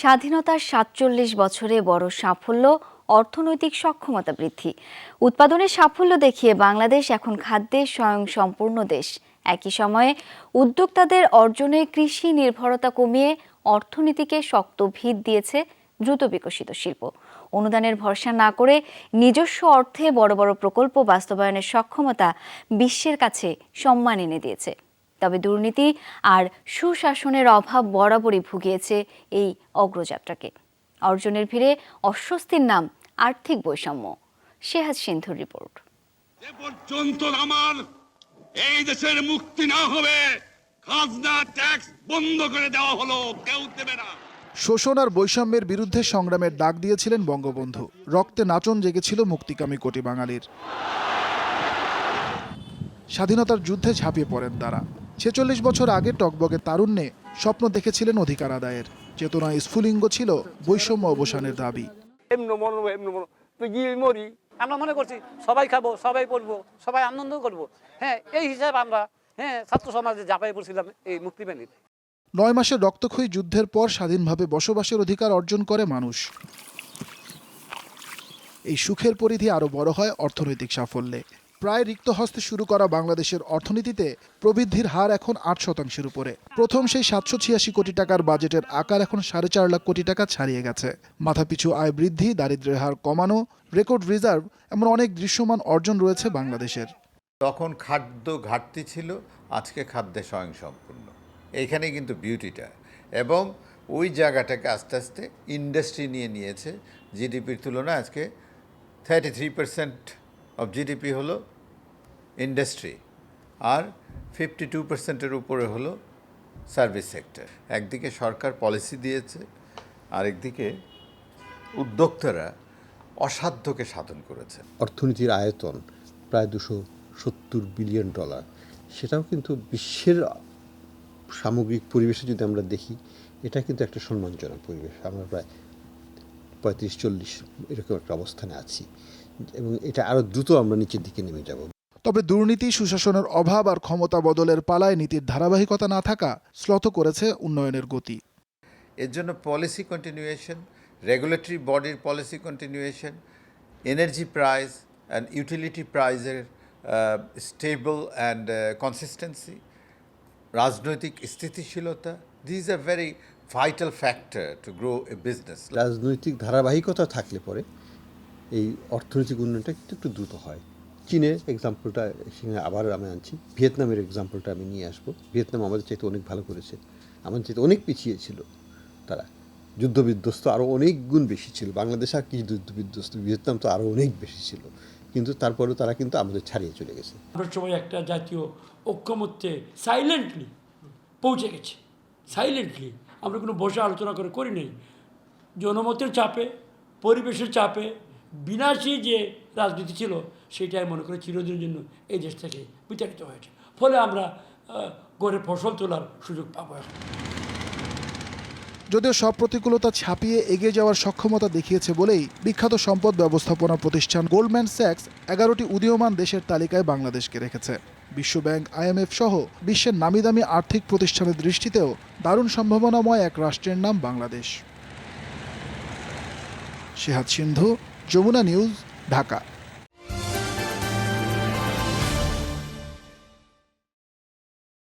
স্বাধীনতার সাতচল্লিশ বছরে বড় সাফল্য, অর্থনৈতিক সক্ষমতা বৃদ্ধি। উৎপাদনের সাফল্য দেখিয়ে বাংলাদেশ এখন খাদ্যে স্বয়ং সম্পূর্ণ দেশ। একই সময়ে উদ্যোক্তাদের অর্জনে কৃষি নির্ভরতা কমিয়ে অর্থনীতিকে শক্ত ভিত দিয়েছে দ্রুত বিকশিত শিল্প। অনুদানের ভরসা না করে নিজস্ব অর্থে বড় বড় প্রকল্প বাস্তবায়নের সক্ষমতা বিশ্বের কাছে সম্মান এনে দিয়েছে। তবে দুর্নীতি আর সুশাসনের অভাব বরাবরই ভুগিয়েছে এই অগ্রযাত্রাকে। অর্জনের ভিড়ে অস্বস্তির নাম আর্থিক বৈষম্য। শেহাজ সিন্ধুর রিপোর্ট। যে পর্যন্ত আমার এই দেশের মুক্তি না হবে খাজনা ট্যাক্স বন্ধ করে দেওয়া হলো কেউ দেবে না। শোষণ আর বৈষম্যের বিরুদ্ধে সংগ্রামের ডাক দিয়েছিলেন বঙ্গবন্ধু। রক্তে নাচন জেগেছিল মুক্তিকামী কোটি বাঙালির। স্বাধীনতার যুদ্ধে ঝাঁপিয়ে পড়েন তারা। ছেচল্লিশ বছর আগে টকবগে তারুণ্যে স্বপ্ন দেখেছিলেন অধিকার আদায়ের। চেতনা স্ফুলিঙ্গ ছিল বৈষম্য অবসানের দাবি। এমন মরবো এমন গিয়ে মরি। আমরা মনে করছি সবাই খাব সবাই পড়ব সবাই আনন্দ করব। হ্যাঁ এই হিসাবে আমরা হ্যাঁ ছাত্র সমাজে জাপাই পড়ছিলাম এই মুক্তি বাহিনীতে নয় মাসের রক্তক্ষয়ী যুদ্ধের পর স্বাধীনভাবে বসবাসের অধিকার অর্জন করে মানুষ। এই সুখের পরিধি আরও বড় হয় অর্থনৈতিক সাফল্যে। প্রায় রিক্ত হস্তে শুরু করা বাংলাদেশের অর্থনীতিতে প্রবৃদ্ধির হার এখন আট শতাংশের উপরে। প্রথম সেই সাতশো ছিয়াশি কোটি টাকার বাজেটের আকার এখন সাড়ে চার লাখ কোটি টাকা ছাড়িয়ে গেছে। মাথাপিছু আয় বৃদ্ধি, দারিদ্র্যের হার কমানো, রেকর্ড রিজার্ভ এমন অনেক দৃশ্যমান অর্জন রয়েছে বাংলাদেশের। তখন খাদ্য ঘাটতি ছিল, আজকে খাদ্যে স্বয়ংসম্পূর্ণ। এইখানে কিন্তু বিউটিটা এবং ওই জায়গাটাকে আস্তে আস্তে ইন্ডাস্ট্রি নিয়ে নিয়েছে জিডিপির তুলনায় আজকে thirty three percent of GDP হলো ইন্ডাস্ট্রি আর ফিফটি টু পার্সেন্টের উপরে হলো সার্ভিস সেক্টর একদিকে সরকার পলিসি দিয়েছে, আরেকদিকে উদ্যোক্তারা অসাধ্যকে সাধন করেছে। অর্থনীতির আয়তন প্রায় দুশো সত্তর বিলিয়ন ডলার সেটাও কিন্তু বিশ্বের সামগ্রিক পরিবেশে যদি আমরা দেখি, এটা কিন্তু একটা সম্মানজনক পরিবেশ। আমরা প্রায় পঁয়ত্রিশ চল্লিশ এরকম একটা অবস্থানে আছি। এবং এটা আরও দ্রুত আমরা নিচের দিকে নেমে যাব। তবে দুর্নীতি সুশাসনের অভাব আর ক্ষমতা বদলের পালায় নীতির ধারাবাহিকতা না থাকা শ্লথ করেছে উন্নয়নের গতি। এর জন্য পলিসি কন্টিনিউয়েশন রেগুলেটরি বডির policy continuation energy price and utility প্রাইজের স্টেবল অ্যান্ড কনসিস্টেন্সি রাজনৈতিক স্থিতিশীলতা these are very vital factor to grow a business রাজনৈতিক ধারাবাহিকতা থাকলে পরে এই অর্থনৈতিক উন্নয়নটা কিন্তু একটু দ্রুত হয়। চীনের এক্সাম্পলটা সেখানে আবার আমি আনছি। ভিয়েতনামের এক্সাম্পলটা আমি নিয়ে আসব। ভিয়েতনাম আমাদের চাইতে অনেক ভালো করেছে। আমাদের চাইতে অনেক পিছিয়ে ছিল তারা। যুদ্ধবিধ্বস্ত আরও অনেক গুণ বেশি ছিল। বাংলাদেশ আর কি যুদ্ধবিধ্বস্ত, ভিয়েতনাম তো আরও অনেক বেশি ছিল। কিন্তু তারপরেও তারা কিন্তু আমাদের ছাড়িয়ে চলে গেছে। আমরা সবাই একটা জাতীয় ঐক্যমত্যে সাইলেন্টলি পৌঁছে গেছে। সাইলেন্টলি আমরা কোনো বসে আলোচনা করে করি নাই। জনমতের চাপে, পরিবেশের চাপে বিনাশী যে রাজনীতি ছিল, সেটাই মনে করে চিরদিনের জন্য এই দেশ থেকে বিতাড়িত হয়েছে। ফলে আমরা গড়ে ফসল তোলার সুযোগ পাবো এখন। যদিও সব প্রতিকূলতা ছাপিয়ে এগিয়ে যাওয়ার সক্ষমতা দেখিয়েছে বলেই বিখ্যাত সম্পদ ব্যবস্থাপনা প্রতিষ্ঠান গোল্ডম্যান স্যাক্স এগারোটি উদীয়মান দেশের তালিকায় বাংলাদেশকে রেখেছে। বিশ্বব্যাংক আইএমএফ সহ বিশ্বের নামিদামি আর্থিক প্রতিষ্ঠানের দৃষ্টিতেও দারুণ সম্ভাবনাময় এক রাষ্ট্রের নাম বাংলাদেশ। শেহাদ সিন্ধু যমুনা নিউজ ঢাকা